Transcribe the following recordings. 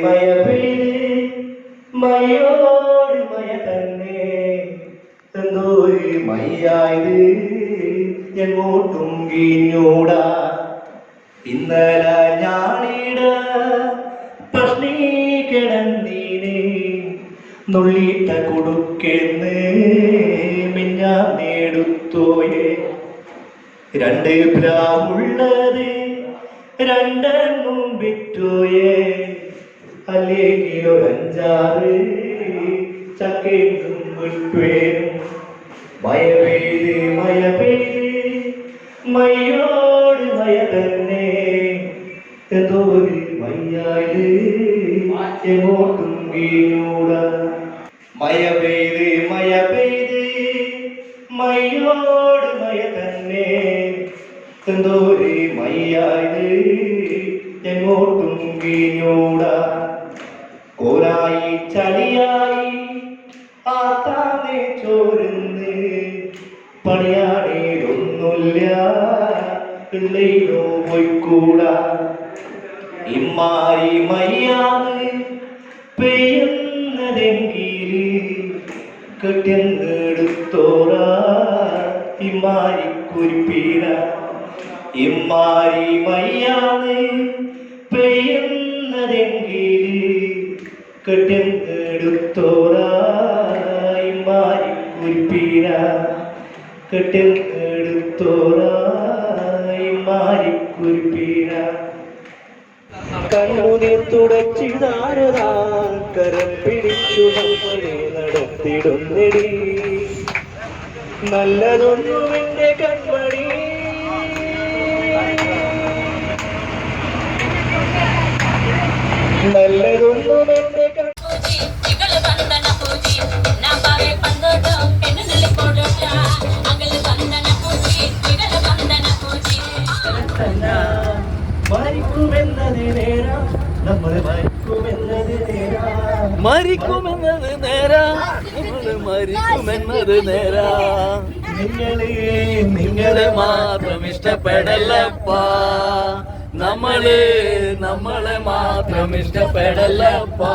മഴ പെയ്ത് മയോട് മഴ തന്നെ. എന്തോ ഒരു മയ്യായത് എങ്ങോട്ടും വീഞ്ഞൂടാ. ഇന്നലെ ഞാനിട പ്രശ്നീ കിടന്നീന്. നുള്ളിട്ട കൊടുക്കെന്ന് മിഞ്ഞാ രണ്ട് പ്രാവുള്ളത് രണ്ടെണ്ണും വിറ്റോയേ. അല്ലെങ്കിൽ ഒരു അഞ്ചാറ് ചക്കയും വിട്ടുവേനും മയ പെയ്ത് മയ പെയ്ത് മയ്യോട് മയ തന്നെ. എന്തോ ഒരു മയ്യായത് എങ്ങോട്ടും വീണൂട. മയ പെയ്ത് മയ പെയ്ത് മയ്യോട് മയ തന്നെ. എന്തോ ഒരു വീഞ്ഞൂട കോരായി ചളിയായി ആത്താതെ ചോരുന്ന് പണിയാടേലൊന്നുമില്ല പിള്ളേരോ പോയിക്കൂടാ. ഇമ്മാരി മയ്യാന്ന് പെയ്യുന്നതെങ്കിൽ കെട്ടിയെടുത്തോറ ഇമ്മാരി കുരുപ്പീട ഇമ്മായി മയ്യാന്ന് കെട്ടിയെടുത്തോറ ഇമ്മാരി കുരിപ്പീര. കെട്ടിയെടുത്തോറ ഇമ്മാരി കുരിപ്പീര. കണ്ണുനീർ തുടച്ചിടാരതാൻ കരം പിടിച്ചു നമ്മളെ നടത്തിടുന്നെടി. നല്ലതൊന്നും മരിക്കുമെന്നത് നേരം നമ്മൾ മരിക്കുമെന്നത് നേരം മരിക്കുമെന്നത് നേരാ നമ്മൾ മരിക്കുമെന്നത് നേരാ നിങ്ങളെ നിങ്ങളെ നിങ്ങളെ മാത്രം ഇഷ്ടപ്പെടല്ലപ്പാ നമ്മൾ നമ്മളെ മാത്രം ഇഷ്ടപ്പെടല്ലപ്പാ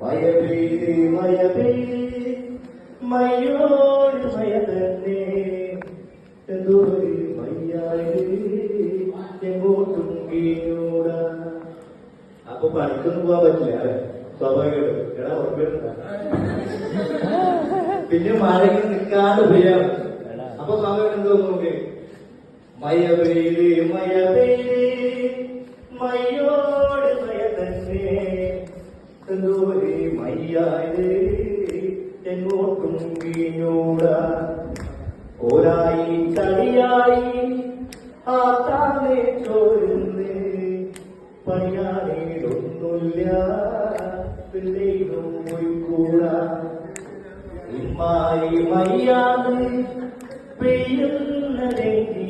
മയ പെയ്ത് മയ പെയ്ത് മയോട് മയ തന്നെ എന്തോ എങ്ങോട്ടും വീണൂട അപ്പൊ പണിക്കൊന്നും പോവാൻ പറ്റില്ല അല്ലെ സ്വാഭാവികമായിട്ടും എടാ ഉറപ്പില്ല പിന്നെ മഴയ്ക്ക് നിൽക്കാണ്ട് പെയ്യാണ് അപ്പൊ സ്വാഭാവികം എന്തോ നോക്കേ മയ പെയ്ത് മയ പെയ്ത് മയ്യോട് മയതന്നെ എന്തോരെ മയ്യാട് എന്നോട്ടും വീഞ്ഞൂട. ഓരായി തടിയായി ആ താമേ ചോരുന്ന്. പണിയാനേടൊന്നുമില്ല. പിള്ളേരും പോയിക്കൂട ഇമ്മായി മയ്യാന്ന് പെയ്യുന്നതെങ്കിൽ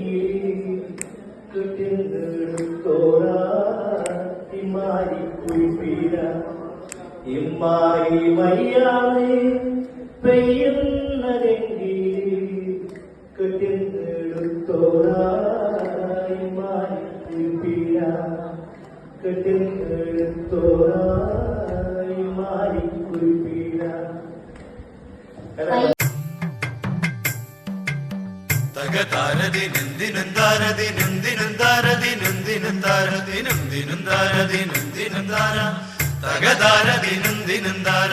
പാറി മയ്യാതെ പെയ്യുന്നതെങ്കിൽ കെട്ടിയെടുത്തോടായി മാറിപ്പിഴ കെട്ടിയെടുത്തോടായി മാറിപ്പിഴ തകതാരതിനെന്തിനും താരതിനെന്തിനും താരതിനെന്തിനും താരതിനെന്തിനും താരതിനെന്തിനും താര തകതാര ദിനം ദിനം താര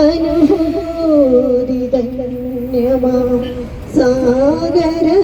അനുഭൂതി ധന്യമാ സാഗര